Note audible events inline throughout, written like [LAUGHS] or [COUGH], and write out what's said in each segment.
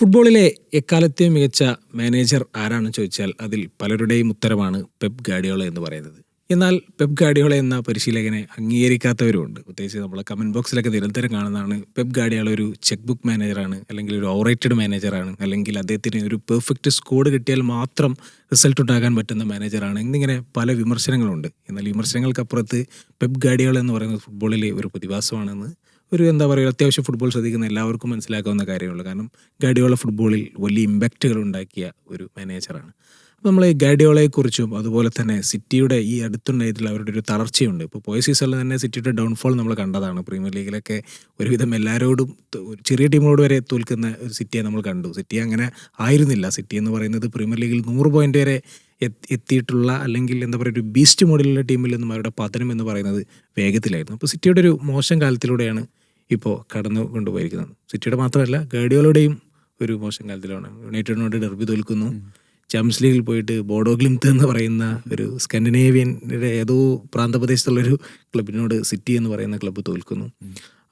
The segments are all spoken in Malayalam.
ഫുട്ബോളിലെ എക്കാലത്തെയും മികച്ച മാനേജർ ആരാണെന്ന് ചോദിച്ചാൽ അതിൽ പലരുടെയും ഉത്തരമാണ് പെപ് ഗാഡിയോള എന്ന് പറയുന്നത്. എന്നാൽ പെപ് ഗാഡിയോള എന്ന പരിശീലകനെ അംഗീകരിക്കാത്തവരുമുണ്ട്. പ്രത്യേകിച്ച് നമ്മളെ കമന്റ് ബോക്സിലൊക്കെ നിരന്തരം കാണുന്നതാണ് പെപ് ഗാഡിയോള ഒരു ചെക്ക് ബുക്ക് മാനേജറാണ് അല്ലെങ്കിൽ ഒരു ഓവറേറ്റഡ് മാനേജറാണ് അല്ലെങ്കിൽ അദ്ദേഹത്തിന് ഒരു പെർഫെക്റ്റ് സ്കോഡ് കിട്ടിയാൽ മാത്രം റിസൾട്ട് ഉണ്ടാകാൻ പറ്റുന്ന മാനേജറാണ് എന്നിങ്ങനെ പല വിമർശനങ്ങളുണ്ട്. എന്നാൽ വിമർശനങ്ങൾക്കപ്പുറത്ത് പെപ് ഗാഡിയോള എന്ന് പറയുന്നത് ഫുട്ബോളിലെ ഒരു പ്രതിഭാസമാണെന്ന് ഒരു എന്താ പറയുക അത്യാവശ്യം ഫുട്ബോൾ ശ്രദ്ധിക്കുന്ന എല്ലാവർക്കും മനസ്സിലാക്കാവുന്ന കാര്യമുള്ളൂ. കാരണം ഗാഡിയോള ഫുട്ബോളിൽ വലിയ ഇമ്പാക്റ്റുകൾ ഉണ്ടാക്കിയ ഒരു മാനേജറാണ് അപ്പോൾ നമ്മൾ ഈ ഗാഡിയോളയെക്കുറിച്ചും അതുപോലെ തന്നെ സിറ്റിയുടെ ഈ അടുത്തുണ്ടായിട്ടുള്ള അവരുടെ ഒരു തളർച്ചയുണ്ട്. ഇപ്പോൾ പോയ സീസണിൽ തന്നെ സിറ്റിയുടെ ഡൗൺഫോൾ നമ്മൾ കണ്ടതാണ്. പ്രീമിയർ ലീഗിലൊക്കെ ഒരുവിധം എല്ലാവരോടും ചെറിയ ടീമിനോട് വരെ തോൽക്കുന്ന ഒരു സിറ്റിയെ നമ്മൾ കണ്ടു. സിറ്റി അങ്ങനെ ആയിരുന്നില്ല. സിറ്റി എന്ന് പറയുന്നത് പ്രീമിയർ ലീഗിൽ നൂറ് പോയിന്റ് വരെ എത്തിയിട്ടുള്ള അല്ലെങ്കിൽ എന്താ പറയുക ഒരു ബീസ്റ്റ് മോഡലുള്ള ടീമിൽ നിന്നും അവരുടെ പതനം എന്ന് പറയുന്നത് വേഗത്തിലായിരുന്നു. അപ്പോൾ സിറ്റിയുടെ ഒരു മോശം കാലത്തിലൂടെയാണ് ഇപ്പോൾ കടന്നു കൊണ്ടുപോയിരിക്കുന്നത്. സിറ്റിയുടെ മാത്രമല്ല ഗാഡിയോളുടെയും ഒരു മോശം കാലത്തിലാണ്. യുണൈറ്റഡിനോട് ഡെർബി തോൽക്കുന്നു. ചാമ്പ്യൻസ് ലീഗിൽ പോയിട്ട് ബോഡോ ഗ്ലിംത്ത് എന്ന് പറയുന്ന ഒരു സ്കാൻഡിനേവിയന്റെ ഏതോ പ്രാന്തപ്രദേശത്തുള്ളൊരു ക്ലബിനോട് സിറ്റി എന്ന് പറയുന്ന ക്ലബ്ബ് തോൽക്കുന്നു.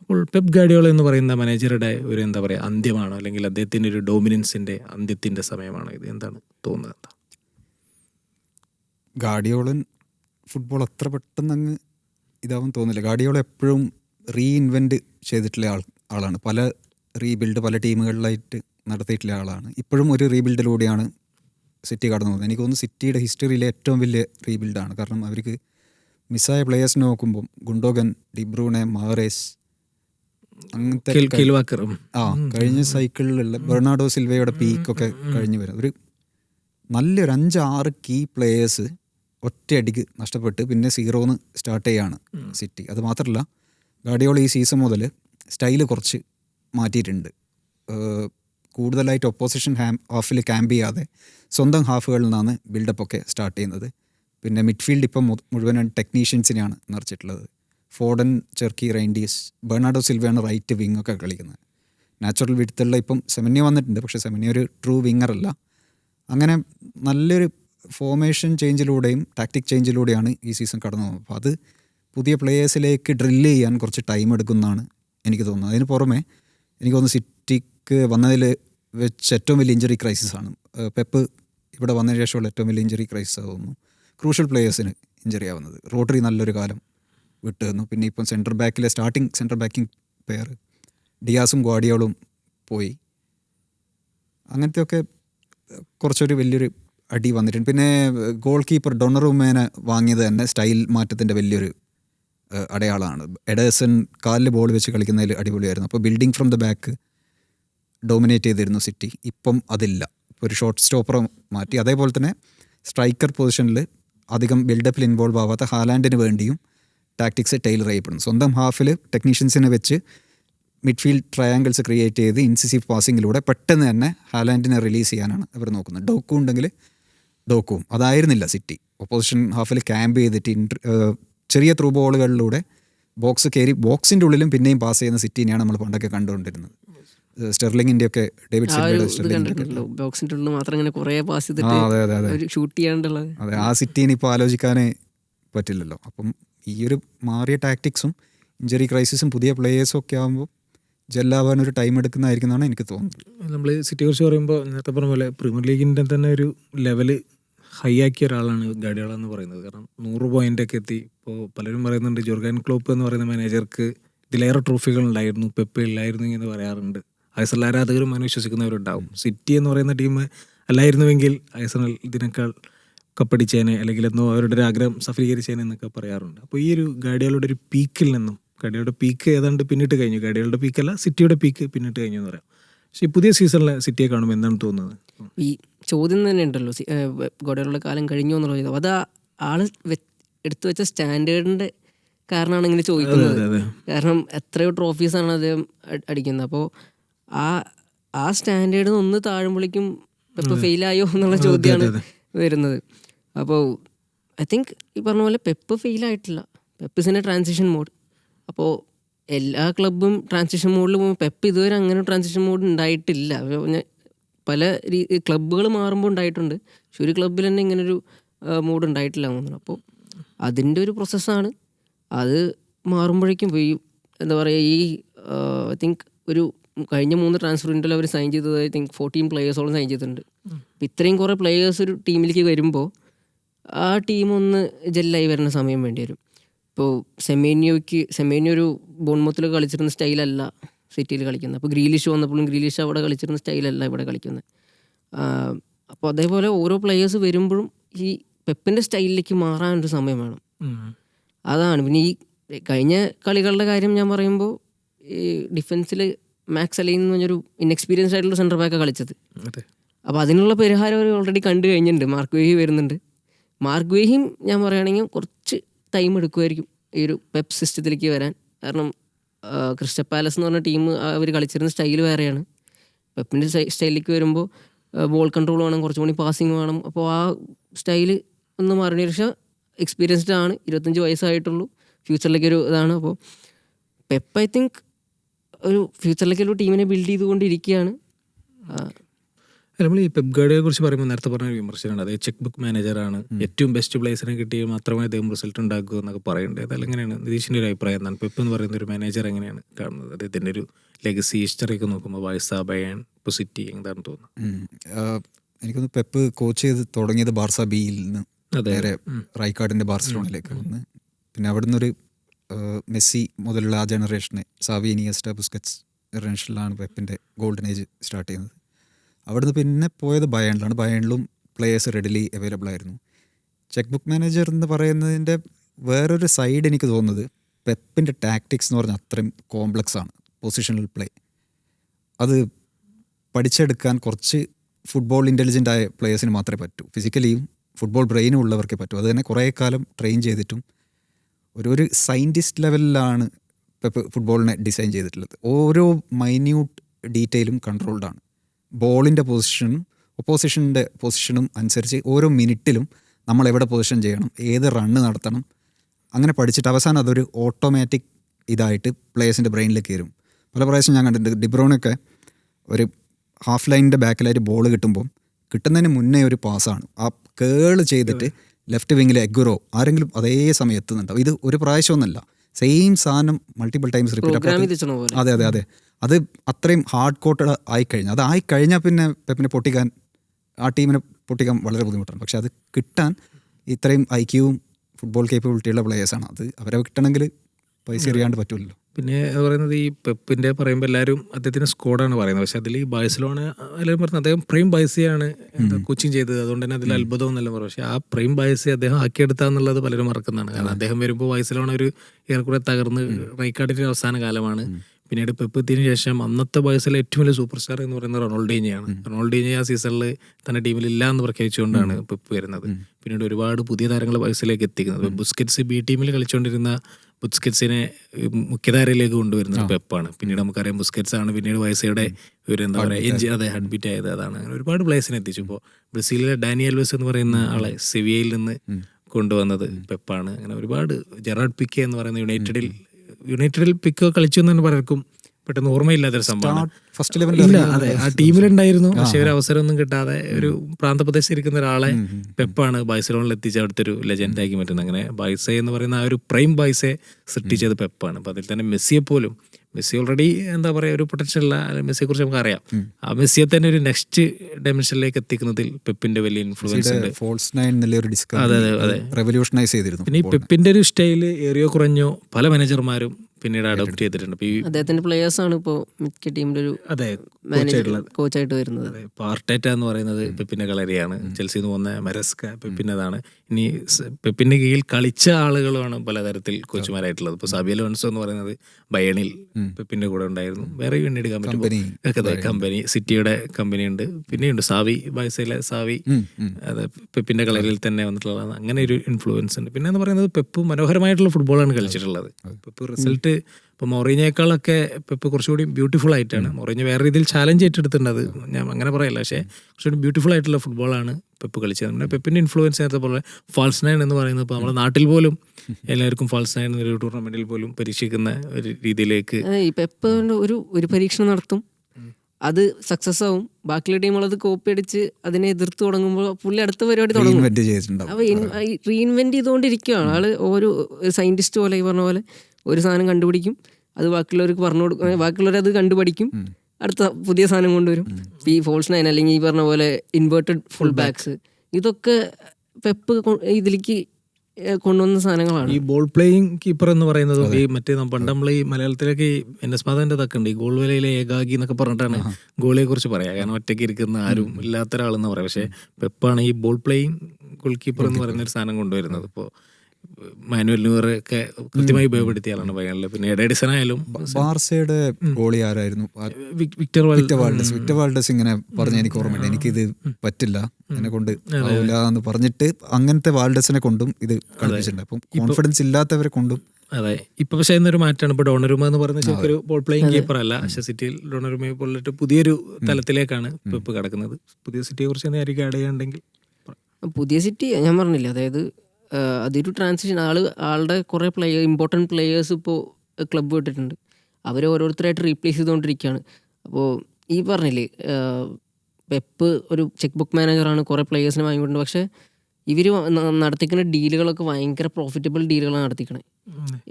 അപ്പോൾ പെപ് ഗാഡിയോള എന്ന് പറയുന്ന മാനേജറുടെ ഒരു എന്താ പറയുക അന്ത്യമാണ്. അല്ലെങ്കിൽ അദ്ദേഹത്തിന്റെ ഒരു ഡോമിനൻസിന്റെ അന്ത്യത്തിന്റെ സമയമാണ്. ഇത് എന്താണ് തോന്നുന്നത്? എന്താ? ഗാഡിയോളൻ ഫുട്ബോൾ അത്ര പെട്ടെന്ന് അങ്ങ് ഇതാവാൻ തോന്നില്ല. ഗാഡിയോള എപ്പോഴും റീഇൻവെന്റ് ചെയ്തിട്ടുള്ള ആൾ ആളാണ്. പല റീബിൽഡ് പല ടീമുകളിലായിട്ട് നടത്തിയിട്ടുള്ള ആളാണ്. ഇപ്പോഴും ഒരു റീബിൽഡിലൂടെയാണ് സിറ്റി കടന്നു പോകുന്നത്. എനിക്ക് തോന്നുന്നു സിറ്റിയുടെ ഹിസ്റ്ററിയിലെ ഏറ്റവും വലിയ റീബിൽഡാണ് കാരണം അവർക്ക് മിസ്സായ പ്ലെയേഴ്സിനെ നോക്കുമ്പോൾ ഗുണ്ടോഗൻ ഡിബ്രൂണെ മാറേസ് അങ്ങനത്തെ. ആ കഴിഞ്ഞ സൈക്കിളിലുള്ള ബെർണാഡോ സിൽവയുടെ പീക്കൊക്കെ കഴിഞ്ഞു വരും. ഒരു നല്ലൊരു അഞ്ച് ആറ് കീ പ്ലേയേഴ്സ് ഒറ്റയടിക്ക് നഷ്ടപ്പെട്ട് പിന്നെ സീറോന്ന് സ്റ്റാർട്ട് ചെയ്യാണ് സിറ്റി അത് മാത്രമല്ല ഗാഡിയോൾ ഈ സീസൺ മുതൽ സ്റ്റൈൽ കുറച്ച് മാറ്റിയിട്ടുണ്ട്. കൂടുതലായിട്ട് ഒപ്പോസിഷൻ ഹാം ഹാഫിൽ ക്യാമ്പ് ചെയ്യാതെ സ്വന്തം ഹാഫുകളിൽ നിന്നാണ് ബിൽഡപ്പ് ഒക്കെ സ്റ്റാർട്ട് ചെയ്യുന്നത്. പിന്നെ മിഡ്ഫീൽഡ് ഇപ്പം മു- മുഴുവൻ ടെക്നീഷ്യൻസിനെയാണ് നിറച്ചിട്ടുള്ളത്. ഫോഡൻ ചെർക്കി റൈൻഡീസ് ബെർണാഡോ സിൽവയാണ് റൈറ്റ് വിങ് ഒക്കെ കളിക്കുന്നത്. നാച്ചുറൽ വിടുത്തുള്ള ഇപ്പം സെമന്യ വന്നിട്ടുണ്ട് പക്ഷേ സെമന്യ ഒരു ട്രൂ വിങ്ങർ അല്ല. അങ്ങനെ നല്ലൊരു ഫോർമേഷൻ ചേഞ്ചിലൂടെയും ടാക്ടിക് ചേഞ്ചിലൂടെയാണ് ഈ സീസൺ കടന്നു പോകുന്നത് അപ്പോൾ അത് പുതിയ പ്ലേയേഴ്സിലേക്ക് ഡ്രില്ല് ചെയ്യാൻ കുറച്ച് ടൈം എടുക്കുന്നതാണ് എനിക്ക് തോന്നുന്നത്. അതിന് പുറമെ എനിക്ക് തോന്നുന്നു സിറ്റിക്ക് വന്നതിൽ വെച്ച് ഏറ്റവും വലിയ ഇഞ്ചറി ആണ്. പെപ്പ് ഇവിടെ വന്നതിന് ശേഷമുള്ള ഏറ്റവും വലിയ ഇഞ്ചറി ക്രൈസിസ് തോന്നുന്നു. ക്രൂഷ്യൽ പ്ലേയേഴ്സിന് ഇഞ്ചറി ആവുന്നത്. റോട്ടറി നല്ലൊരു കാലം വിട്ടു തന്നു. പിന്നെ ഇപ്പം സെന്റർ ബാക്കിലെ സ്റ്റാർട്ടിങ് സെന്റർ ബാക്കിംഗ് പെയർ ഡിയാസും ഗ്വാഡിയോളും പോയി. അങ്ങനത്തെയൊക്കെ കുറച്ചൊരു വലിയൊരു അടി വന്നിട്ടുണ്ട്. പിന്നെ ഗോൾ കീപ്പർ ഡൊണറുമേനെ വാങ്ങിയത് തന്നെ സ്റ്റൈൽ മാറ്റത്തിന്റെ വലിയൊരു അടയാളമാണ്. എഡേഴ്സൺ കാലിൽ ബോൾ വെച്ച് കളിക്കുന്നതിൽ അടിപൊളിയായിരുന്നു. അപ്പോൾ building from the back dominate ചെയ്തിരുന്നു സിറ്റി. ഇപ്പം അതില്ല. ഇപ്പോൾ ഒരു ഷോർട്ട് സ്റ്റോപ്പർ മാറ്റി. അതേപോലെ തന്നെ സ്ട്രൈക്കർ പൊസിഷനിൽ അധികം ബിൽഡപ്പിൽ ഇൻവോൾവ് ആവാത്ത ഹാലാൻഡിന് വേണ്ടിയും ടാക്ടിക്സ് ടൈലർ ചെയ്യപ്പെടുന്നു. സ്വന്തം ഹാഫിൽ ടെക്നീഷ്യൻസിനെ വെച്ച് മിഡ്ഫീൽഡ് ട്രയാങ്കിൾസ് ക്രിയേറ്റ് ചെയ്ത് ഇൻസിസീവ് പാസിങ്ങിലൂടെ പെട്ടെന്ന് തന്നെ ഹാലാൻഡിനെ റിലീസ് ചെയ്യാനാണ് അവർ നോക്കുന്നത്. ഡോക്കു ഉണ്ടെങ്കിൽ ഡോക്കും അതായിരുന്നില്ല സിറ്റി. ഓപ്പോസിഷൻ ഹാഫിൽ ക്യാമ്പ് ചെയ്തിട്ട് ചെറിയ ത്രൂ ബോളുകളിലൂടെ ബോക്സ് കയറി ബോക്സിന്റെ ഉള്ളിലും പിന്നെയും പാസ് ചെയ്യുന്ന സിറ്റിനെയാണ് നമ്മൾ പണ്ടൊക്കെ കണ്ടുകൊണ്ടിരുന്നത്. സ്റ്റെർലിംഗിന്റെ സ്റ്റെർലിങ്ങിന്റെ ഒക്കെ ഡേവിഡ് ബോക്സിന്റെ ഉള്ളിൽ മാത്രം ഇങ്ങനെ കുറേ പാസ് ആ ചെയ്തിട്ട് ഷൂട്ട് ചെയ്യാണ്ടുള്ളത്. അതെ ആ സിറ്റീനെ ഇപ്പോൾ ആലോചിക്കാനേ പറ്റില്ലല്ലോ. അപ്പം ഈ ഒരു മാറിയ ടാക്ടിക്സും ഇഞ്ചറി ക്രൈസിസും പുതിയ പ്ലേയേഴ്സും ഒക്കെ ആകുമ്പോൾ ജെല്ലാവാൻ ഒരു ടൈം എടുക്കുന്നതായിരിക്കും എനിക്ക് തോന്നുന്നത്. നമ്മൾ സിറ്റിയെ കുറിച്ച് പറയുമ്പോൾ നേരത്തെ പറഞ്ഞ പോലെ പ്രീമിയർ ലീഗിന്റെ തന്നെ ഒരു ലെവൽ ഹൈ ആക്കിയ ഒരാളാണ് ഗാഡിയോള എന്ന് പറയുന്നത്. കാരണം നൂറ് പോയിന്റൊക്കെ എത്തി. ഇപ്പോൾ പലരും പറയുന്നുണ്ട് ജോർഗാൻ ക്ലോപ്പ് എന്ന് പറയുന്ന മാനേജർക്ക് ഇതിലേറെ ട്രോഫികൾ ഉണ്ടായിരുന്നു. പെപ്പ് ഇല്ലായിരുന്നു എന്ന് പറയാറുണ്ട്. ഐസൽ ആരാധകരും അങ്ങനെ വിശ്വസിക്കുന്നവരുണ്ടാവും. സിറ്റി എന്ന് പറയുന്ന ടീം അല്ലായിരുന്നുവെങ്കിൽ ഐസണൽ ഇതിനേക്കാൾ കപ്പടിച്ചേനെ അല്ലെങ്കിൽ എന്നോ അവരുടെ ഒരു ആഗ്രഹം സഫലീകരിച്ചേനെ എന്നൊക്കെ പറയാറുണ്ട്. അപ്പോൾ ഈ ഒരു ഗാഡിയോളുടെ ഒരു പീക്കിൽ നിന്നും ഗാഡിയോയുടെ പീക്ക് ഏതാണ്ട് പിന്നിട്ട് കഴിഞ്ഞു. ഗാഡിയോളുടെ പീക്കല്ല സിറ്റിയുടെ പീക്ക് പിന്നിട്ട് കഴിഞ്ഞു എന്ന് പറയാം. പക്ഷേ ഈ പുതിയ സീസണിലെ സിറ്റിയെ കാണുമ്പോൾ എന്താണ് തോന്നുന്നത്? ഈ ചോദ്യം തന്നെ ഉണ്ടല്ലോ. ഗോഡയുടെ കാലം കഴിഞ്ഞു എന്നുള്ള ചോദ്യം. അത് ആൾ എടുത്തു വെച്ച സ്റ്റാൻഡേർഡിന്റെ കാരണമാണ് ഇങ്ങനെ ചോദിക്കുന്നത്. കാരണം എത്രയോ ട്രോഫീസാണ് അദ്ദേഹം അടിക്കുന്നത്. അപ്പോൾ ആ ആ സ്റ്റാൻഡേർഡ് ഒന്ന് താഴുമ്പോഴേക്കും പെപ്പ ഫെയിലായോ എന്നുള്ള ചോദ്യമാണ് വരുന്നത്. അപ്പോൾ ഐ തിങ്ക് ഈ പറഞ്ഞ പോലെ പെപ്പ് ഫെയിലായിട്ടില്ല. പെപ്പ് ഇസിന്റെ ട്രാൻസിഷൻ മോഡ്. അപ്പോൾ എല്ലാ ക്ലബും ട്രാൻസിഷൻ മോഡിൽ പോകുമ്പോൾ പെപ്പ് ഇതുവരെ അങ്ങനെ ട്രാൻസിഷൻ മോഡ് ഉണ്ടായിട്ടില്ല. പല രീ ക്ലബ്ബുകൾ മാറുമ്പോൾ ഉണ്ടായിട്ടുണ്ട്. പക്ഷെ ഒരു ക്ലബ്ബിൽ തന്നെ ഇങ്ങനൊരു മൂഡ് ഉണ്ടായിട്ടില്ല തോന്നുന്നു. അപ്പോൾ അതിന്റെ ഒരു പ്രോസസ്സാണ് അത് മാറുമ്പോഴേക്കും ഈ എന്താ പറയുക ഈ ഐ തിങ്ക് ഒരു കഴിഞ്ഞ മൂന്ന് ട്രാൻസ്ഫർ വിൻഡോയിൽ അവർ സൈൻ ചെയ്തത് ഐ തിങ്ക് ഫോർട്ടീൻ പ്ലേയേഴ്സോളം സൈൻ ചെയ്തിട്ടുണ്ട്. ഇത്രയും കുറേ പ്ലേയേഴ്സ് ഒരു ടീമിലേക്ക് വരുമ്പോൾ ആ ടീം ഒന്ന് ജെല്ലായി വരുന്ന സമയം വേണ്ടി വരും. ഇപ്പോൾ സെമേനിയോയ്ക്ക് സെമേനിയോ ഒരു ബോൺമൂത്തിൽ കളിച്ചിരുന്ന സ്റ്റൈലല്ല സിറ്റിയിൽ കളിക്കുന്നത്. അപ്പോൾ ഗ്രീലിഷ് വന്നപ്പോഴും ഗ്രീലിഷ് അവിടെ കളിച്ചിരുന്ന സ്റ്റൈലല്ല ഇവിടെ കളിക്കുന്നത്. അപ്പോൾ അതേപോലെ ഓരോ പ്ലെയേഴ്സ് വരുമ്പോഴും ഈ പെപ്പിന്റെ സ്റ്റൈലിലേക്ക് മാറാനൊരു സമയം വേണം. അതാണ്. പിന്നെ ഈ കഴിഞ്ഞ കളികളുടെ കാര്യം ഞാൻ പറയുമ്പോൾ ഈ ഡിഫൻസിൽ മാക്സ് അലൈൻ എന്ന് പറഞ്ഞൊരു ഇൻഎക്സ്പീരിയൻസ് ആയിട്ടുള്ള സെന്റർ ബാക്കാണ് കളിച്ചത്. അപ്പോൾ അതിനുള്ള പരിഹാരം അവർ ഓൾറെഡി കണ്ടു കഴിഞ്ഞിട്ടുണ്ട്. മാർക്ക് വേഹി വരുന്നുണ്ട്. മാർക്ക് വേഹിയും ഞാൻ പറയുകയാണെങ്കിൽ കുറച്ച് ടൈം എടുക്കുമായിരിക്കും ഈ ഒരു പെപ്പ് സിസ്റ്റത്തിലേക്ക് വരാൻ. കാരണം ക്രിസ്റ്റൽ പാലസ് എന്ന് പറഞ്ഞ ടീം അവർ കളിച്ചിരുന്ന സ്റ്റൈൽ വേറെയാണ്. പെപ്പിന്റെ സ്റ്റൈലിലേക്ക് വരുമ്പോൾ ബോൾ കൺട്രോൾ വേണം കുറച്ചും കൂടി പാസിങ് വേണം. അപ്പോൾ ആ സ്റ്റൈൽ ഒന്ന് മാറിയ പക്ഷേ എക്സ്പീരിയൻസ്ഡ് ആണ്. ഇരുപത്തഞ്ച് വയസ്സായിട്ടുള്ളൂ. ഫ്യൂച്ചറിലേക്ക് ഒരു ഇതാണ്. അപ്പോൾ പെപ്പ് ഐ തിങ്ക് ഒരു ഫ്യൂച്ചറിലേക്ക് ഒരു ടീമിനെ ബിൽഡ് ചെയ്തുകൊണ്ടിരിക്കുകയാണ്. നമ്മൾ ഈ പെപ് ഗാർഡിയെ കുറിച്ച് പറയുമ്പോൾ നേരത്തെ പറഞ്ഞ വിമർശനമാണ് അതായത് ചെക്ക് ബുക്ക് മാനേജറാണ് ഏറ്റവും ബെസ്റ്റ് പ്ലേസിനെ കിട്ടിയ മാത്രമേ അദ്ദേഹം റിസൾട്ട് ഉണ്ടാക്കൂ എന്നൊക്കെ പറയേണ്ടത് അതെല്ലാം എങ്ങനെയാണ്? നിതീഷിന്റെ ഒരു അഭിപ്രായം എന്താണ്? പെപ്പ് എന്ന് പറയുന്ന ഒരു മാനേജർ എങ്ങനെയാണ് കാണുന്നത്? അദ്ദേഹത്തിന്റെ ഒരു ലെഗസി ഹിസ്റ്ററി ഒക്കെ നോക്കുമ്പോൾ വയസ്സ ബയാൻ പൊസിറ്റി എന്താണെന്ന് തോന്നുന്നു. എനിക്കൊന്ന് പെപ്പ് കോച്ച് ചെയ്ത് തുടങ്ങിയത് ബാർസ ബിയിൽ നിന്ന് അതെ. നേരെ റൈക്കാർഡിന്റെ ബാർസലോണിലേക്ക് വന്ന്. പിന്നെ അവിടുന്ന് ഒരു മെസ്സി മുതലുള്ള ആ ജനറേഷനെ സാവി നിയസ്റ്റ ബുസ്കറ്റ്സ് ജനറേഷനിലാണ് പെപ്പിന്റെ ഗോൾഡൻ ഏജ് സ്റ്റാർട്ട് ചെയ്യുന്നത്. അവിടുന്ന് പിന്നെ പോയത് ബയണിലാണ്. ബയണിലും പ്ലേയേഴ്സ് റെഡിലി അവൈലബിൾ ആയിരുന്നു. ചെക്ക് ബുക്ക് മാനേജർ എന്ന് പറയുന്നതിന്റെ വേറൊരു സൈഡ് എനിക്ക് തോന്നുന്നത് പെപ്പിന്റെ ടാക്ടിക്സ് എന്ന് പറഞ്ഞാൽ അത്രയും കോംപ്ലക്സ് ആണ്. പൊസിഷണൽ പ്ലേ അത് പഠിച്ചെടുക്കാൻ കുറച്ച് ഫുട്ബോൾ ഇന്റലിജന്റ് ആയ പ്ലേയേഴ്സിന് മാത്രമേ പറ്റൂ. ഫിസിക്കലിയും ഫുട്ബോൾ ബ്രെയിനും ഉള്ളവർക്കേ പറ്റൂ. അത് തന്നെ കുറേ കാലം ട്രെയിൻ ചെയ്തിട്ടും ഒരു ഒരു സയന്റിസ്റ്റ് ലെവലിലാണ് പെപ്പ് ഫുട്ബോളിനെ ഡിസൈൻ ചെയ്തിട്ടുള്ളത്. ഓരോ മൈന്യൂട്ട് ഡീറ്റെയിലും കൺട്രോൾഡാണ് ബോളിന്റെ പൊസിഷനും ഒപ്പോസിഷന്റെ പൊസിഷനും അനുസരിച്ച് ഓരോ മിനിറ്റിലും നമ്മൾ എവിടെ പൊസിഷൻ ചെയ്യണം ഏത് റണ്ണ് നടത്തണം അങ്ങനെ പഠിച്ചിട്ട് അവസാനം അതൊരു ഓട്ടോമാറ്റിക് ഇതായിട്ട് പ്ലേയേഴ്സിന്റെ ബ്രെയിനിലേക്ക് കയറും പല പ്രാവശ്യം ഞാൻ കണ്ടിട്ടുണ്ട് ഡിബ്രോണൊക്കെ ഒരു ഹാഫ് ലൈനിന്റെ ബാക്കിലായിട്ട് ബോൾ കിട്ടുമ്പോൾ കിട്ടുന്നതിന് മുന്നേ ഒരു പാസ്സാണ് ആ കേൾ ചെയ്തിട്ട് ലെഫ്റ്റ് വിങ്ങിലെ എഗ്ഗുറോ ആരെങ്കിലും അതേ സമയം എത്തുന്നുണ്ടാവും. ഇത് ഒരു പ്രാവശ്യമൊന്നുമല്ല സെയിം സാധനം മൾട്ടിപ്പിൾ ടൈംസ് റിപ്പീറ്റ് അതെ അതെ അതെ. അത് അത്രയും ഹാർഡ് കോട്ടഡ് ആയിക്കഴിഞ്ഞു അത് ആയിക്കഴിഞ്ഞാൽ പിന്നെ പെപ്പിനെ പൊട്ടിക്കാൻ ആ ടീമിനെ പൊട്ടിക്കാൻ വളരെ ബുദ്ധിമുട്ടാണ്. പക്ഷെ അത് കിട്ടാൻ ഇത്രയും ഐക്യവും ഫുട്ബോൾ കേപ്പബിലിറ്റിയുള്ള പ്ലേയേഴ്സാണ് അത് അവരെ കിട്ടണമെങ്കിൽ പൈസ എറിയാണ്ട് പറ്റൂലല്ലോ. പിന്നെ അത് പറയുന്നത് ഈ പെപ്പിന്റെ പറയുമ്പോൾ എല്ലാവരും അദ്ദേഹത്തിന് സ്കോഡാണ് പറയുന്നത്. പക്ഷെ അതിൽ ഈ ബാഴ്സലോണ എല്ലാവരും പറഞ്ഞത് അദ്ദേഹം പ്രൈം ബൈസിയാണ് കോച്ചിങ് ചെയ്തത്. അതുകൊണ്ട് തന്നെ അതിൽ അത്ഭുതം എന്നല്ല പറയും പക്ഷെ ആ പ്രൈം ബൈസി അദ്ദേഹം ആക്കിയെടുത്താന്നുള്ളത് പലരും മറക്കുന്നതാണ്. കാരണം അദ്ദേഹം വരുമ്പോൾ ബാഴ്സലോണ ഒരു ഏറെക്കുറെ തകർന്ന് റൈക്കാർഡിന്റെ അവസാന കാലമാണ്. പിന്നീട് പെപ്പ് എത്തിയതിനു ശേഷം അന്നത്തെ വയസ്സിലെ ഏറ്റവും വലിയ സൂപ്പർ സ്റ്റാർ എന്ന് പറയുന്നത് റൊണാൾഡീഞ്ഞയാണ് റൊണാൾഡീനെ ആ സീസണിൽ തന്നെ ടീമിൽ ഇല്ല എന്ന് പ്രഖ്യാപിച്ചുകൊണ്ടാണ് പെപ്പ് വരുന്നത്. പിന്നീട് ഒരുപാട് പുതിയ താരങ്ങൾ വയസ്സിലേക്ക് എത്തിക്കുന്നത്. ബുസ്കറ്റ്സ് ബി ടീമിൽ കളിച്ചുകൊണ്ടിരുന്ന ബുസ്കറ്റ്സിനെ മുഖ്യധാരയിലേക്ക് കൊണ്ടുവരുന്നത് പെപ്പാണ്. പിന്നീട് നമുക്കറിയാം ബുസ്കറ്റ്സ് ആണ് പിന്നീട് വയസ്സയുടെ ഒരു എന്താ പറയുക എഞ്ചിൻ അതെ ഹഡ്ബിറ്റ് ആയത്. അതാണ് അങ്ങനെ ഒരുപാട് പ്ലേസിനെ എത്തിച്ചു. ഇപ്പോൾ ബ്രസീലിലെ ഡാനിയൽ വെസ് എന്ന് പറയുന്ന ആളെ സിവിയയിൽ നിന്ന് കൊണ്ടുവന്നത് പെപ്പാണ്. അങ്ങനെ ഒരുപാട് ജെറാഡ് പിക്കെ എന്ന് പറയുന്ന യുണൈറ്റഡിൽ യുണൈറ്റഡിൽ പിക്ക് കളിച്ചു എന്ന് തന്നെ പലർക്കും പെട്ടെന്ന് ഓർമ്മയില്ലാത്തൊരു സംഭവമാണ്. ഫസ്റ്റ് ഇല്ല അതെ. ആ ടീമിലുണ്ടായിരുന്നു. പക്ഷെ ഒരു അവസരമൊന്നും കിട്ടാതെ ഒരു പ്രാന്തപ്രദേശത്ത് ഇരിക്കുന്ന ഒരാളെ പെപ്പാണ് ബൈസലോണിൽ എത്തിച്ച് അവിടുത്തെ ഒരു ലെജൻഡാക്കി മാറ്റുന്നത്. അങ്ങനെ ബൈസെ എന്ന് പറയുന്ന ആ ഒരു പ്രൈം ബൈസെ സൃഷ്ടിച്ചത് പെപ്പാണ്. അപ്പൊ അതിൽ തന്നെ മെസ്സിയെ പോലും മെസ്സി ഓൾറെഡി എന്താ പറയുക ഒരു പൊട്ടൻഷ്യൽ ഉള്ള മെസ്സിയെ കുറിച്ച് നമുക്ക് അറിയാം ആ മെസ്സിയെ തന്നെ ഒരു നെക്സ്റ്റ് ഡയമെൻഷനിലേക്ക് എത്തിക്കുന്നതിൽ പെപ്പിന്റെ വലിയ ഇൻഫ്ലുവൻസ് ഉണ്ട്. ഫോൾസ് നയൻ ഒരു അതെ, അതെ. ഡിസ്കവറി റെവല്യൂഷണൈസ് ചെയ്തിരുന്നു പിന്നെ ഈ പെപ്പിന്റെ ഒരു സ്റ്റൈൽ ഏറിയോ കുറഞ്ഞോ പല മാനേജർമാരും പിന്നീട് അഡോപ്റ്റ് ചെയ്തിട്ടുണ്ട്. അദ്ദേഹത്തിന്റെ പ്ലേയേഴ്സ് ആണ് ഇപ്പോ മിക്ക ടീമിന്റെ ഒരു അതെ കോച്ചായിട്ട് വരുന്നത്. അതെ പാർട്ടേറ്റ എന്ന് പറയുന്നത് പെപ്പിന്റെ കളരിയാണ്. ചെൽസിന്ന് പോകുന്ന വന്ന മെറസ്ക പെപ്പിന്റെതാണ്. ഇനി സ് പെപ്പിന്റെ കീഴിൽ കളിച്ച ആളുകളുമാണ് പലതരത്തിൽ കോച്ചുമാരായിട്ടുള്ളത്. ഇപ്പൊ സാബിയ ലോൺസോ എന്ന് പറയുന്നത് ബയണിൽ പെപ്പിന്റെ കൂടെ ഉണ്ടായിരുന്നു. വേറെ കമ്പനി. പറ്റും കമ്പനി സിറ്റിയുടെ കമ്പനി ഉണ്ട് പിന്നെയുണ്ട് സാവി ബായ്സയിലെ സാവി. അതെ പെപ്പിന്റെ കളരിയിൽ തന്നെ വന്നിട്ടുള്ളതാണ് അങ്ങനെ ഒരു ഇൻഫ്ലുവൻസ് ഉണ്ട്. പിന്നെ എന്ന് പറയുന്നത് പെപ്പ് മനോഹരമായിട്ടുള്ള ഫുട്ബോളാണ് കളിച്ചിട്ടുള്ളത്. പെപ്പ് റിസൾട്ട് ഇപ്പൊ മൊറീനേക്കാളൊക്കെ ഇപ്പോൾ കുറച്ചുകൂടി ബ്യൂട്ടിഫുൾ ആയിട്ടാണ്. മൊറീന വേറെ രീതിയിൽ ചാലഞ്ച് ഏറ്റെടുത്തിട്ടുണ്ട് അത് ഞാൻ അങ്ങനെ പറയല്ല. പക്ഷേ കുറച്ചുകൂടി ബ്യൂട്ടിഫുൾ ആയിട്ടുള്ള ഫുട്ബോളാണ് പെപ്പ് കളിച്ചത്. പിന്നെ പെപ്പിന്റെ ഇൻഫ്ലുവൻസ് നേരത്തെ പോലെ ഫാൾസ് നയൻ എന്ന് പറയുന്നത് ഇപ്പോൾ നമ്മുടെ നാട്ടിൽ പോലും എല്ലാവർക്കും ഫാൾസ് നയൻ എന്നൊരു ടൂർണമെന്റിൽ പോലും പരീക്ഷിക്കുന്ന ഒരു രീതിയിലേക്ക് ഈ പെപ്പ് ഒരു ഒരു പരീക്ഷണം നടത്തും. അത് സക്സസ് ആവും. ബാക്കിയുള്ള ടീമുകൾ അത് കോപ്പി അടിച്ച് അതിനെ എതിർത്ത് തുടങ്ങുമ്പോൾ പുള്ളി അടുത്ത പരിപാടി തുടങ്ങും. അപ്പോൾ റീഇൻവെന്റ് ചെയ്തുകൊണ്ടിരിക്കുകയാണ്. ആൾ ഓരോ സയന്റിസ്റ്റ് പോലെ ഈ പറഞ്ഞ പോലെ ഒരു സാധനം കണ്ടുപിടിക്കും. അത് ബാക്കിയുള്ളവർക്ക് പറഞ്ഞു കൊടുക്കും. ബാക്കിയുള്ളവർ അത് കണ്ടുപഠിക്കും. അടുത്ത പുതിയ സാധനം കൊണ്ടുവരും. ഈ ഫോൾസ് നയൻ അല്ലെങ്കിൽ ഈ പറഞ്ഞ പോലെ ഇൻവേർട്ടഡ് ഫുൾ ബാക്സ് ഇതൊക്കെ പെപ്പ് ഇതിലേക്ക് കൊണ്ടുവന്ന സാധനങ്ങളാണ്. ഈ ബോൾ പ്ലേയിങ് കീപ്പർ എന്ന് പറയുന്നത് ഈ മറ്റേ പണ്ട് നമ്മൾ ഈ മലയാളത്തിലൊക്കെ ഈ എൻ എസ് മാധവന്റെ ഇതൊക്കെ ഉണ്ട് ഈ ഗോൾ വലയിലെ ഏകാഗി എന്നൊക്കെ പറഞ്ഞിട്ടാണ് ഗോളിയെ കുറിച്ച് പറയാം. കാരണം ഒറ്റയ്ക്ക് ഇരിക്കുന്ന ആരും ഇല്ലാത്ത ഒരാളെന്ന് പറയാം. പക്ഷേ പെപ്പാണ് ഈ ബോൾ പ്ലേയിങ് ഗോൾ കീപ്പർ എന്ന് പറയുന്ന ഒരു സാധനം കൊണ്ടുവരുന്നത്. ഇപ്പോൾ മാനുവൽ ന്യൂർ ഒക്കെ കൃത്യമായി ഉപയോഗപ്പെടുത്തിയ ആളാണ് ബയണിൽ പിന്നെ എഡേഡിസൺ ആയാലും ബാർസയുടെ ഗോളി ആരായിരുന്നു? Victor Victor Valdes Victor Valdes ഇങ്ങനെ പറഞ്ഞ എനിക്ക് ഓർമ്മയുണ്ട്. എനിക്കിത് പറ്റില്ല. എന്നെ കൊണ്ട് ആവില്ല എന്ന് പറഞ്ഞിട്ട് അങ്ങനത്തെ വാൾഡസിനെ കൊണ്ടും ഇത് കളിപ്പിച്ചിട്ടുണ്ട്. അപ്പം കോൺഫിഡൻസ് ഇല്ലാത്തവരെ കൊണ്ടും അതെ. ഇപ്പൊ പക്ഷേ ഇന്നൊരു മാറ്റമാണ് ഇപ്പൊ ഡോണറുമ എന്ന് പറയുന്ന ശരിക്കും ഒരു ബോൾ പ്ലേയിങ് കീപ്പർ അല്ല. പക്ഷെ സിറ്റിയിൽ ഡോണറുമയെ പോലിട്ട് പുതിയൊരു തലത്തിലേക്കാണ് ഇപ്പൊ ഇപ്പൊ കിടക്കുന്നത്. പുതിയ സിറ്റിയെ കുറിച്ച് ആഡ് ചെയ്യാണ്ടെങ്കിൽ പുതിയ സിറ്റി ഞാൻ പറഞ്ഞില്ല. അതായത് അതൊരു ട്രാൻസിഷൻ ആൾ ആളുടെ കുറേ പ്ലെയർ ഇമ്പോർട്ടന്റ് പ്ലെയേഴ്സ് ഇപ്പോൾ ക്ലബ്ബ് വിട്ടിട്ടുണ്ട്. അവരെ ഓരോരുത്തരായിട്ട് റീപ്ലേസ് ചെയ്തുകൊണ്ടിരിക്കുകയാണ്. അപ്പോൾ ഈ പറഞ്ഞില്ലേ പെപ്പ് ഒരു ചെക്ക് ബുക്ക് മാനേജറാണ് കുറേ പ്ലെയേഴ്സിനെ വാങ്ങിക്കൊണ്ട് പക്ഷേ ഇവർ നടത്തിക്കുന്ന ഡീലുകളൊക്കെ ഭയങ്കര പ്രോഫിറ്റബിൾ ഡീലുകളാണ് നടത്തിക്കണേ.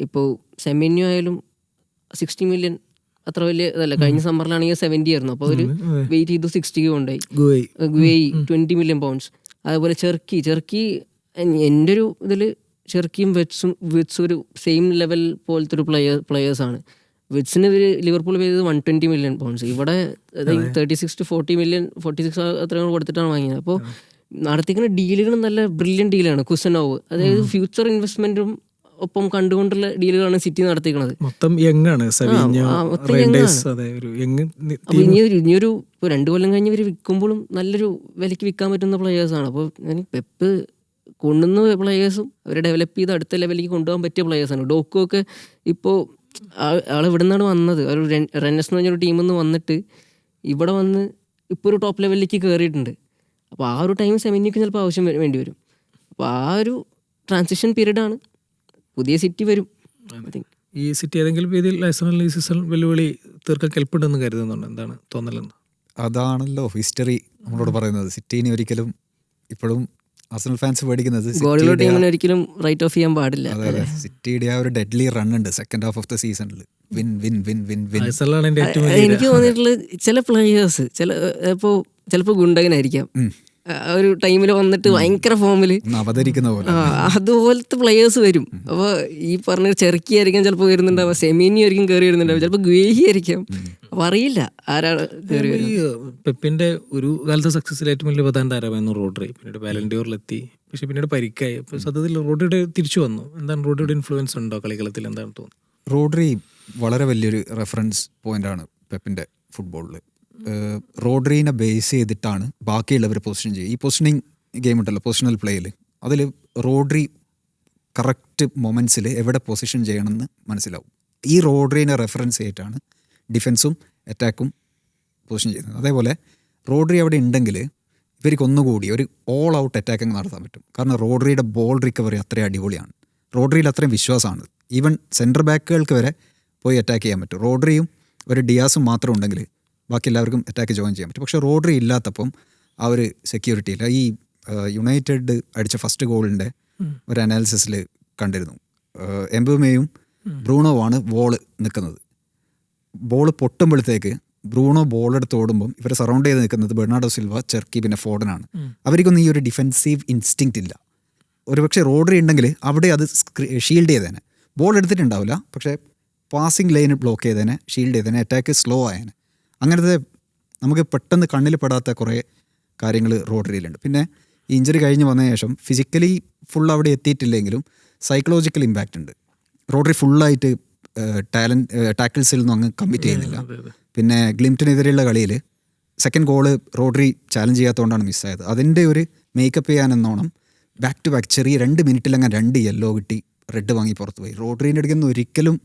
ഇപ്പോൾ സെമിന്യു ആയാലും സിക്സ്റ്റി മില്യൺ അത്ര വലിയ ഇതല്ല. കഴിഞ്ഞ സമ്മറിലാണെങ്കിൽ സെവന്റി ആയിരുന്നു. അപ്പോൾ അവർ വെയിറ്റ് ചെയ്തു സിക്സ്റ്റിക്ക് കൊണ്ടുപോയി. Guehi. Guehi twenty million pounds അതേപോലെ ചെർക്കി ചെർക്കി എന്റെ ഒരു ഇതിൽ ഷെർക്കിയും വെറ്റ്സും വിറ്റ്സും ഒരു സെയിം ലെവൽ പോലത്തെ ഒരു പ്ലെയർ പ്ലെയേഴ്സാണ് വിറ്റ്സിന് ഇവർ ലിവർപൂൾ ചെയ്തത് വൺ ട്വന്റി മില്യൺ പൗണ്ട്സ് ഇവിടെ thirty six to forty million forty six അത്രയും കൊടുത്തിട്ടാണ് വാങ്ങിയത്. അപ്പോൾ നടത്തിക്കുന്ന ഡീലുകൾ നല്ല ബ്രില്യൻ ഡീലാണ് കുസനോവ് അതായത് ഫ്യൂച്ചർ ഇൻവെസ്റ്റ്മെന്റും ഒപ്പം കണ്ടുകൊണ്ടുള്ള ഡീലുകളാണ് സിറ്റി നടത്തിക്കുന്നത് മൊത്തം ഇനിയൊരു രണ്ടു രണ്ട് കൊല്ലം കഴിഞ്ഞ് ഇവർ വിൽക്കുമ്പോഴും നല്ലൊരു വിലയ്ക്ക് വിൽക്കാൻ പറ്റുന്ന പ്ലെയേഴ്സാണ് അപ്പോൾ ഞാൻ പെപ്പ് കൊണ്ടുവന്ന പ്ലെയേഴ്സും അവരെ ഡെവലപ്പ് ചെയ്ത് അടുത്ത ലെവലിലേക്ക് കൊണ്ടുപോകാൻ പറ്റിയ പ്ലെയേഴ്സാണ് ഡോക്കു ഒക്കെ ഇപ്പോൾ ആൾ ഇവിടെ നിന്നാണ് വന്നത്. ഒരു റെന്നസ് എന്ന് പറഞ്ഞൊരു ടീമിൽ നിന്ന് വന്നിട്ട് ഇവിടെ വന്ന് ഇപ്പോൾ ഒരു ടോപ്പ് ലെവലിലേക്ക് കയറിയിട്ടുണ്ട് അപ്പോൾ ആ ഒരു ടൈം സെമിനിക്ക് ചിലപ്പോൾ ആവശ്യം വേണ്ടി വരും. അപ്പോൾ ആ ഒരു ട്രാൻസിഷൻ പീരീഡാണ് പുതിയ സിറ്റി വരും ഐ തിങ്ക് ഈ സിറ്റി ഏതെങ്കിലും രീതിയിൽ ലൈസണൽ ഈ സീസൺ വെല്ലുവിളി തീർക്കാൻ കെൽപ്പുണ്ടെന്ന് കരുതുന്നുണ്ട്? എന്താണ് തോന്നലെന്ന്? അതാണല്ലോ ഹിസ്റ്ററി നമ്മളോട് പറയുന്നത്. സിറ്റി ഇനി ഒരിക്കലും ഇപ്പോഴും അർസണൽ ഫാൻസ് പേടിക്കുന്നത്. ഗോളിലോ ടീമിനെ ഒരിക്കലും റൈറ്റ് ഓഫ് ചെയ്യാൻ പാടില്ല. സിറ്റിയുടെ [LAUGHS] ആ ഒരു ഡെഡ്ലി റൺ ഉണ്ട് സെക്കൻഡ് ഹാഫ് ഓഫ് ദ സീസണിൽ win win win win win ലൈസണലാണ് ഏറ്റവും വലിയ എനിക്ക് തോന്നിയിട്ടുള്ള ചില പ്ലേയേഴ്സ് ചില ഇപ്പോൾ ചിലപ്പോൾ ഗുണ്ടകനായിരിക്കാം. ഒരു ടൈമിൽ വന്നിട്ട് ഭയങ്കര ഫോമിൽ അവതരിക്കുന്ന പോലെ. അതുപോലത്തെ പ്ലേയേഴ്സ് വരും. അപ്പോൾ ഈ പറഞ്ഞ ചെറുക്കി ആയിരിക്കാം ചിലപ്പോൾ വരുന്നുണ്ടാവുക സെമീനി ആയിരിക്കും കയറി വരുന്നുണ്ടാവും ചിലപ്പോൾ ഗ്വേഹി ആയിരിക്കും. അപ്പോൾ അറിയില്ല ആരാണ് കയറി ഈ പെപ്പിന്റെ ഒരു കാലത്തെ സക്സസിൽ ഏറ്റവും വലിയ പ്രധാന താരമായിരുന്നു റോഡറി പിന്നീട് വാലന്റിയോറിലെത്തി പക്ഷെ പിന്നീട് പരിക്കായി. അപ്പൊ സത്യത്തിൽ റോഡറിയുടെ തിരിച്ചു വന്നു. എന്താണ് റോഡറിയുടെ ഇൻഫ്ലുവൻസ് ഉണ്ടോ കളികളത്തിൽ എന്താണ് തോന്നുന്നത്? റോഡറി വളരെ വലിയൊരു റെഫറൻസ് പോയിന്റ് ആണ് പെപ്പിന്റെ ഫുട്ബോളിൽ റോഡ്രീനെ ബേസ് ചെയ്തിട്ടാണ് ബാക്കിയുള്ളവർ പൊസിഷൻ ചെയ്യുക. ഈ പൊസിഷനിങ് ഗെയിം ഉണ്ടല്ലോ പൊസിഷണൽ പ്ലേയിൽ അതിൽ റോഡ്രി കറക്റ്റ് മൊമെന്റ്സിൽ എവിടെ പൊസിഷൻ ചെയ്യണമെന്ന് മനസ്സിലാവും. ഈ റോഡ്രീനെ റെഫറൻസ് ചെയ്തിട്ടാണ് ഡിഫൻസും അറ്റാക്കും പൊസിഷൻ ചെയ്യുന്നത്. അതേപോലെ റോഡ്രി അവിടെ ഉണ്ടെങ്കിൽ ഇവർക്ക് ഒന്നുകൂടി ഒരു ഓൾ ഔട്ട് അറ്റാക്കിങ് നടത്താൻ പറ്റും. കാരണം റോഡ്രിയുടെ ബോൾ റിക്കവറി അത്രയും അടിപൊളിയാണ്. റോഡ്രിയിൽ അത്രയും വിശ്വാസമാണ്. ഈവൻ സെന്റർ ബാക്കുകൾക്ക് വരെ പോയി അറ്റാക്ക് ചെയ്യാൻ പറ്റും. റോഡ്രിയും ഒരു ഡിയാസും മാത്രം ഉണ്ടെങ്കിൽ ബാക്കി എല്ലാവർക്കും അറ്റാക്ക് ജോയിൻ ചെയ്യാൻ പറ്റും. പക്ഷേ റോഡറി ഇല്ലാത്തപ്പം ആ ഒരു സെക്യൂരിറ്റി ഇല്ല. ഈ യുണൈറ്റഡ് അടിച്ച ഫസ്റ്റ് ഗോളിന്റെ ഒരു അനാലിസിസിൽ കണ്ടിരുന്നു. എംബുമേയും ബ്രൂണോവാണ് ബോൾ നിൽക്കുന്നത്. ബോൾ പൊട്ടുമ്പോഴത്തേക്ക് ബ്രൂണോ ബോൾ എടുത്ത് ഓടുമ്പം ഇവരെ സറൗണ്ട് ചെയ്ത് നിൽക്കുന്നത് ബെർണാഡോ സിൽവ ചെർക്കി പിന്നെ ഫോർഡനാണ്. അവർക്കൊന്നും ഈ ഒരു ഡിഫെൻസീവ് ഇൻസ്റ്റിങ് ഇല്ല. ഒരുപക്ഷെ റോഡറി ഉണ്ടെങ്കിൽ അവിടെ അത് ഷീൽഡ് ചെയ്തേനെ. ബോൾ എടുത്തിട്ടുണ്ടാവില്ല. പക്ഷേ പാസിംഗ് ലൈന് ബ്ലോക്ക് ചെയ്തേനെ ഷീൽഡ് ചെയ്തേനെ. അറ്റാക്ക് സ്ലോ ആയേനെ. അങ്ങനത്തെ നമുക്ക് പെട്ടെന്ന് കണ്ണിൽ പെടാത്ത കുറേ കാര്യങ്ങൾ റോഡറിയിലുണ്ട് പിന്നെ ഈ ഇഞ്ചറി കഴിഞ്ഞ് വന്ന ശേഷം ഫിസിക്കലി ഫുൾ അവിടെ എത്തിയിട്ടില്ലെങ്കിലും സൈക്കോളജിക്കൽ ഇമ്പാക്റ്റ് ഉണ്ട്. റോഡറി ഫുള്ളായിട്ട് ടാലന്റ് ടാക്കിൾസിൽ നിന്നും അങ്ങ് കമ്മിറ്റ് ചെയ്യുന്നില്ല. പിന്നെ ഗ്ലിംറ്റിനെതിരെയുള്ള കളിയിൽ സെക്കൻഡ് ഗോൾ റോഡറി ചാലഞ്ച് ചെയ്യാത്തതുകൊണ്ടാണ് മിസ്സായത് അതിന്റെ ഒരു മേക്കപ്പ് ചെയ്യാനെന്നോണം ബാക്ക് ടു ബാക്ക് ചെറിയ രണ്ട് മിനിറ്റിലങ്ങനെ രണ്ട് യെല്ലോ കിട്ടി റെഡ് വാങ്ങി പുറത്ത് പോയി. റോഡറിന്റെ അടുക്കുന്ന ഒരിക്കലും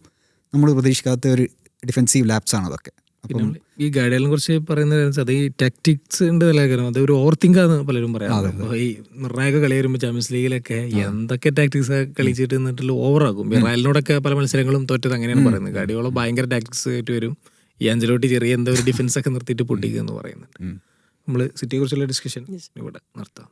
നമ്മൾ പ്രതീക്ഷിക്കാത്ത ഒരു ഡിഫെൻസീവ് ലാപ്സാണ് അതൊക്കെ. അപ്പം ഈ ഗൈഡലിനെ കുറിച്ച് പറയുന്നത് അത് ഈ ടാക്ടിക്സ് ഉണ്ട് കാര്യം അത് ഒരു ഓവർ തിങ്കാന്ന് പലരും പറയാം ഈ നിർണായക കളി വരുമ്പോൾ ചാമ്പ്യൻസ് ലീഗിലൊക്കെ എന്തൊക്കെ ടാക്ടിക്സ് കളിച്ചിട്ട് എന്നിട്ട് ഓവറാകും ആകും റയലിനോടൊക്കെ പല മത്സരങ്ങളും തോറ്റത് അങ്ങനെയാണ് പറയുന്നത്. ഗാഡിയോളം ഭയങ്കര ടാക്ടിക്സ് ആയിട്ട് വരും. ഈ അഞ്ചലോട്ടി ചെറിയ എന്തോ ഒരു ഡിഫൻസ് ഒക്കെ നിർത്തിയിട്ട് പൊട്ടിക്കുക എന്ന് പറയുന്നുണ്ട് നമ്മൾ സിറ്റിയെ കുറിച്ചുള്ള ഡിസ്കഷൻ ഇവിടെ നിർത്താം.